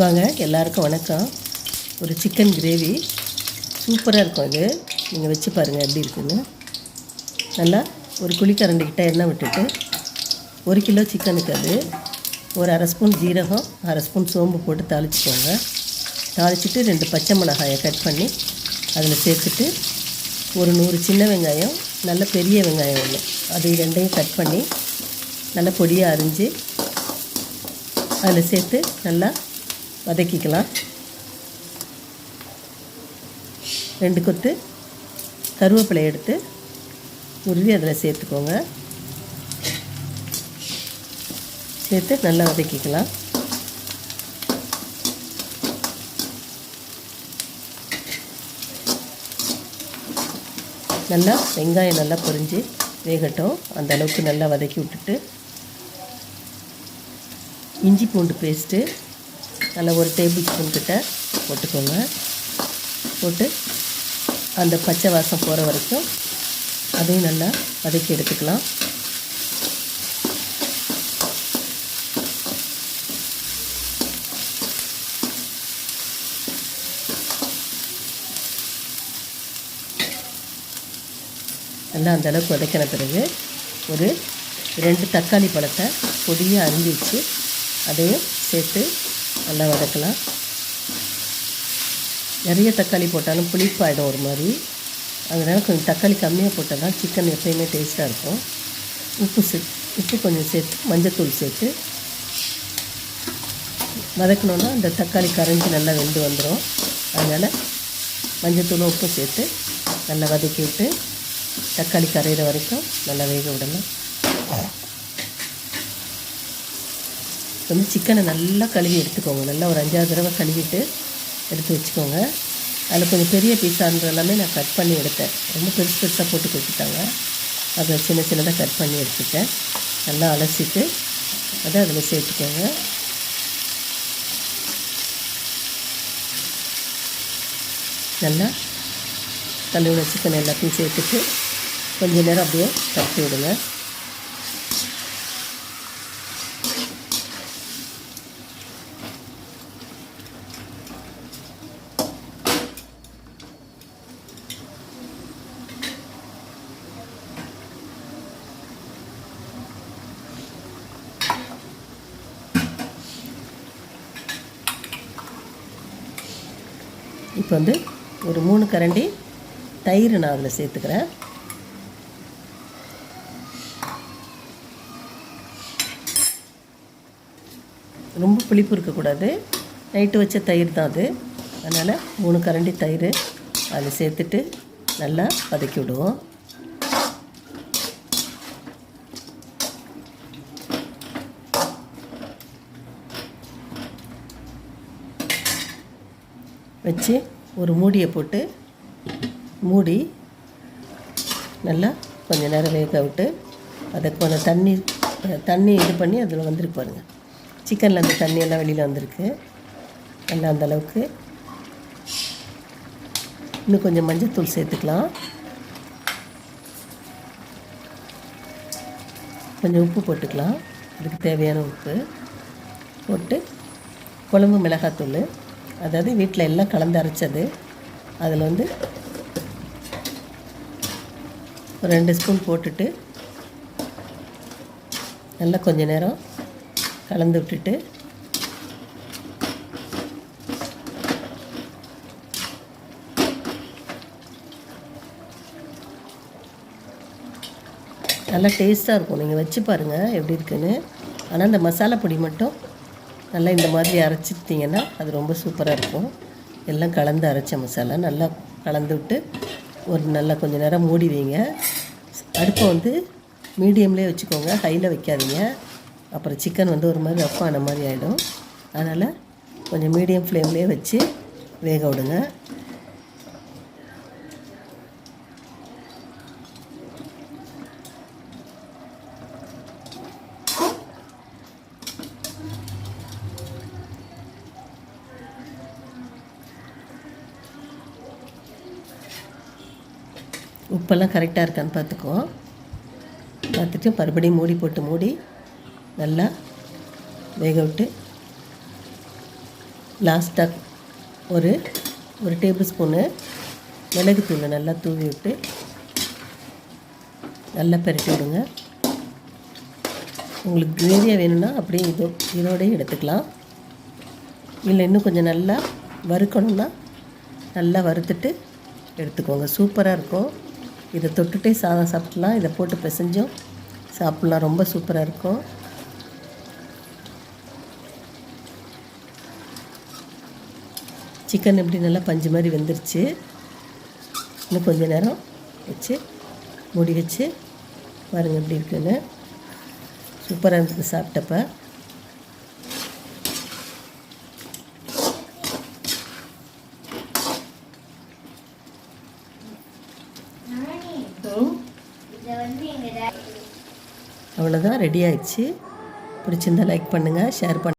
வாங்க எல்லாருக்கும் வணக்கம். ஒரு சிக்கன் கிரேவி சூப்பராக இருக்கும் அது நீங்கள் வச்சு பாருங்கள் எப்படி இருக்குன்னு. நல்லா ஒரு குழிக்கரண்டிக்கிட்ட எண்ணெய் விட்டுட்டு ஒரு கிலோ சிக்கனுக்கு அது. ஒரு அரை ஸ்பூன் ஜீரகம் அரை ஸ்பூன் சோம்பு போட்டு தாளிச்சிக்கோங்க. தாளிச்சிட்டு ரெண்டு பச்சை மிளகாயை கட் பண்ணி அதில் சேர்த்துட்டு ஒரு நூறு சின்ன வெங்காயம் நல்ல பெரிய வெங்காயம் ஒன்று அது ரெண்டையும் கட் பண்ணி நல்லா பொடியாக அரிஞ்சு அதில் சேர்த்து நல்லா வதக்கிக்கலாம். ரெண்டு கொத்து கருவேப்பிலை எடுத்து உருவி அதில் சேர்த்துக்கோங்க. சேர்த்து நல்லா வதக்கிக்கலாம். நல்லா வெங்காயம் நல்லா பொரிஞ்சு வேகட்டும். அந்த அளவுக்கு நல்லா வதக்கி விட்டுட்டு இஞ்சி பூண்டு பேஸ்ட்டு நல்லா ஒரு டேபிள் ஸ்பூன் கிட்ட போட்டுக்கோங்க. போட்டு அந்த பச்சை வாசம் போகிற வரைக்கும் அதையும் நல்லா வதக்கி எடுத்துக்கலாம். நல்லா அந்த அளவுக்கு வதக்கின பிறகு ஒரு ரெண்டு தக்காளி பழத்தை பொடியாக அரிஞ்சு வச்சு அதையும் சேர்த்து நல்லா வதக்கலாம். நிறைய தக்காளி போட்டாலும் புளிப்பாயிடும் ஒரு மாதிரி. அதனால் கொஞ்சம் தக்காளி கம்மியாக போட்டால் தான் சிக்கன் எப்பயுமே டேஸ்ட்டாக இருக்கும். உப்பு சே உப்பு கொஞ்சம் சேர்த்து மஞ்சத்தூள் சேர்த்து வதக்கணுன்னா அந்த தக்காளி கரைஞ்சி நல்லா வெந்து வந்துடும் அதனால் மஞ்சத்தூளும் உப்பும் சேர்த்து நல்லா வதக்கி விட்டு தக்காளி கரையிற வரைக்கும் நல்லா வேக விடலாம் வந்து சிக்கனை நல்லா கழுவி எடுத்துக்கோங்க. நல்லா ஒரு அஞ்சாறு தடவை கழுவிட்டு எடுத்து வச்சுக்கோங்க. அதில் கொஞ்சம் பெரிய பீஸாக எல்லாமே நான் கட் பண்ணி எடுத்தேன். ரொம்ப பெருசு பெருசாக போட்டு கொடுத்துட்டாங்க. அதை சின்ன சின்னதாக கட் பண்ணி எடுத்துட்டேன். நல்லா அலசிட்டு அதை அதில் சேர்த்துக்கோங்க. நல்லா கழுவின சிக்கன் எல்லாத்தையும் சேர்த்துட்டு கொஞ்ச நேரம் அப்படியே தட்டி விடுங்க. இப்போ வந்து ஒரு மூணு கரண்டி தயிர் நான் அதில் சேர்த்துக்கிறேன். ரொம்ப புளிப்பு இருக்கக்கூடாது. நைட்டு வச்ச தயிர் தான் அது. அதனால் மூணு கரண்டி தயிர் அதில் சேர்த்துட்டு நல்லா வதக்கி விடுவோம். வச்சு ஒரு மூடியை போட்டு மூடி நல்லா கொஞ்சம் நேரம் வேக விட்டு அதை கொஞ்சம் தண்ணி தண்ணி இது பண்ணி அதில் வந்துருக்கு பாருங்கள் சிக்கனில் அந்த தண்ணியெல்லாம் வெளியில் வந்திருக்கு. நல்லா அந்த அளவுக்கு. இன்னும் கொஞ்சம் மஞ்சத்தூள் சேர்த்துக்கலாம். கொஞ்சம் உப்பு போட்டுக்கலாம். அதுக்கு தேவையான உப்பு போட்டு குழம்பு மிளகாத்தூள். அதாவது வீட்டில் எல்லாம் கலந்து அரைச்சது. அதில் வந்து ஒரு ரெண்டு ஸ்பூன் போட்டுட்டு நல்லா கொஞ்ச நேரம் கலந்து விட்டுட்டு நல்லா டேஸ்ட்டாக இருக்கும். நீங்கள் வச்சு பாருங்கள் எப்படி இருக்குன்னு. ஆனால் இந்த மசாலா பொடி மட்டும் நல்லா இந்த மாதிரி அரைச்சிட்டிங்கன்னா அது ரொம்ப சூப்பராக இருக்கும். எல்லாம் கலந்து அரைச்ச மசாலா நல்லா கலந்து விட்டு ஒரு நல்லா கொஞ்சம் நேரம் மூடி வைங்க. அடுப்பை வந்து மீடியம்லேயே வச்சுக்கோங்க. ஹையில் வைக்காதீங்க. அப்புறம் சிக்கன் வந்து ஒரு மாதிரி ரஃப் ஆன மாதிரி ஆகிடும் அதனால் கொஞ்சம் மீடியம் ஃப்ளேம்லேயே வச்சு வேக விடுங்க. உப்பெல்லாம் கரெக்டாக இருக்கான்னு பார்த்துக்கோ. பார்த்துட்டு மறுபடியும் மூடி போட்டு மூடி நல்லா வேக விட்டு லாஸ்ட்டாக ஒரு ஒரு டேபிள் ஸ்பூனு மிளகுத்தூளை நல்லா தூவி விட்டு நல்லா பெரட்டி விடுங்க. உங்களுக்கு கிரேவியாக வேணும்னா அப்படியே இதோ இதோடய எடுத்துக்கலாம். இல்லை இன்னும் கொஞ்சம் நல்லா வறுக்கணும்னா நல்லா வறுத்துட்டு எடுத்துக்கோங்க. சூப்பராக இருக்கும். இதை தொட்டுட்டே சாதம் சாப்பிட்லாம் இதை போட்டு பிசைஞ்சும். சாப்பிட்லாம் ரொம்ப சூப்பராக இருக்கும். சிக்கன் எப்படி நல்லா பஞ்சு மாதிரி வெந்துருச்சு. இன்னும் கொஞ்ச நேரம் வச்சு மூடி வச்சு பாருங்கள் எப்படி இருக்குன்னு. சூப்பராக இருந்தது சாப்பிட்டப்ப. அவ்வளோதான் ரெடி ஆயிடுச்சு. பிடிச்சிருந்தா லைக் பண்ணுங்கள் ஷேர் பண்ணுங்கள்